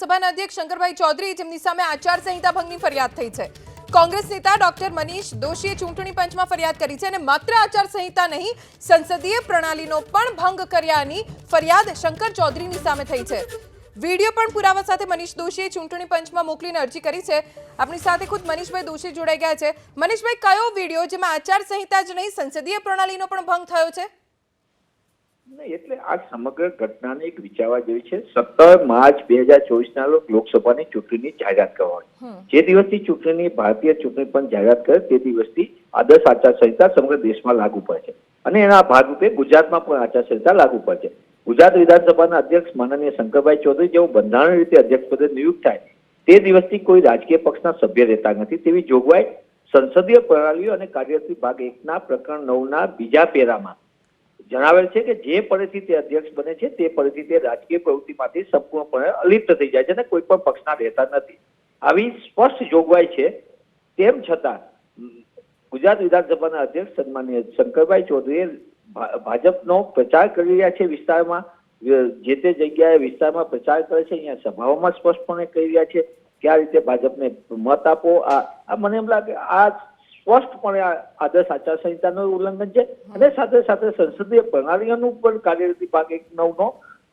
સભાના અધ્યક્ષ શંકરભાઈ ચૌધરી જેમની સામે આચારસંહિતા ભંગની ફરિયાદ થઈ છે. કોંગ્રેસ નેતા ડોક્ટર મનીષ દોશીએ ચૂંટણી પંચમાં ફરિયાદ કરી છે અને માત્ર આચારસંહિતા નહીં, સંસદીય પ્રણાલીનો પણ ભંગ કર્યાની ફરિયાદ શંકર ચૌધરીની સામે થઈ છે. વીડિયો પણ પુરાવા સાથે મનીષ દોશીએ ચૂંટણી પંચમાં મોકલીને અરજી કરી છે. આપણી સાથે ખુદ મનીષભાઈ દોશી જોડાઈ ગયા છે. મનીષભાઈ, કયો વીડિયો જેમાં આચારસંહિતા જ નહીં, સંસદીય પ્રણાલીનો પણ ભંગ થયો છે? એટલે આ સમગ્ર ઘટનાને એક વિચારવા જેવી છે. સત્તર માર્ચ બે હજાર ચોવીસ ના લોકસભાની ચૂંટણીની જાહેરાત કરવાની. જે દિવસથી ચૂંટણીની ભારતીય ચૂંટણી પણ જાહેરાત કરે તે દિવસથી આદર્શ આચારસંહિતા સમગ્ર દેશમાં લાગુ પડે છે. અને એના ભાગરૂપે ગુજરાતમાં પણ આચારસંહિતા લાગુ પડે છે. ગુજરાત વિધાનસભાના અધ્યક્ષ માનનીય શંકરભાઈ ચૌધરી જેઓ બંધારણ રીતે અધ્યક્ષ પદે નિયુક્ત થાય તે દિવસથી કોઈ રાજકીય પક્ષના સભ્ય રહેતા નથી. તેવી જોગવાઈ સંસદીય પ્રણાલીઓ અને કાર્યવાહી ભાગ એકના પ્રકરણ નવના બીજા પેરામાં જણાવેલ છે કે જે પદેથી તે અધ્યક્ષ બને છે તે પદેથી તે રાજકીય પ્રવૃત્તિમાંથી સંપૂર્ણપણે અલિપ્ત થઈ જાય છે અને કોઈ પણ પક્ષના રહેતા નથી. આવી સ્પષ્ટ જોગવાઈ છે. તેમ છતાં, ગુજરાત વિધાનસભાના અધ્યક્ષ સન્માનીય શંકરભાઈ ચૌધરીએ ભાજપનો પ્રચાર કરી રહ્યા છે વિસ્તારમાં. જે તે જગ્યાએ વિસ્તારમાં પ્રચાર કરે છે, અહીંયા સભાઓમાં સ્પષ્ટપણે કહી રહ્યા છે કે આ રીતે ભાજપને મત આપો. આ મને એમ લાગે આ સ્પષ્ટપણે આદર્શ આચારસંહિતાનું ઉલ્લંઘન છે અને સાથે સાથે સંસદીય પ્રણાલીઓનું પણ કાર્યરીતિ ભાગ એક નવનો,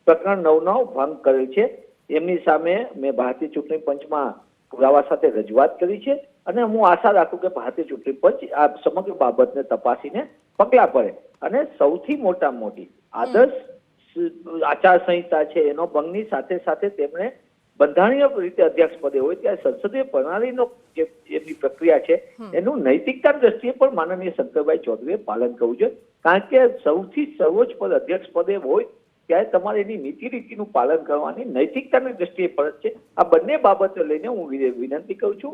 પ્રકરણ નવનો ભંગ કરેલ છે. એમની સામે મેં ભારતીય ચૂંટણી પંચમાં પુરાવા સાથે રજૂઆત કરી છે અને હું આશા રાખું કે ભારતીય ચૂંટણી પંચ આ સમગ્ર બાબતને તપાસીને પગલાં ભરે અને સૌથી મોટા મોટી આદર્શ આચાર આચારસંહિતા છે એનો ભંગની સાથે સાથે તેમણે બંધારણીય રીતે અધ્યક્ષ પદે હોય ત્યારે સંસદીય પ્રણાલીનો જે એમની પ્રક્રિયા છે એનું નૈતિકતા દ્રષ્ટિએ પણ માનનીય શંકરભાઈ ચૌધરીએ પાલન કરવું જોઈએ. કારણ કે સૌથી સર્વોચ્ચ પદ અધ્યક્ષ પદે હોય ત્યારે તમારે એની નીતિ રીતિનું પાલન કરવાની નૈતિકતાની દ્રષ્ટિએ ફરજ છે. આ બંને બાબતો લઈને હું વિનંતી કરું છું.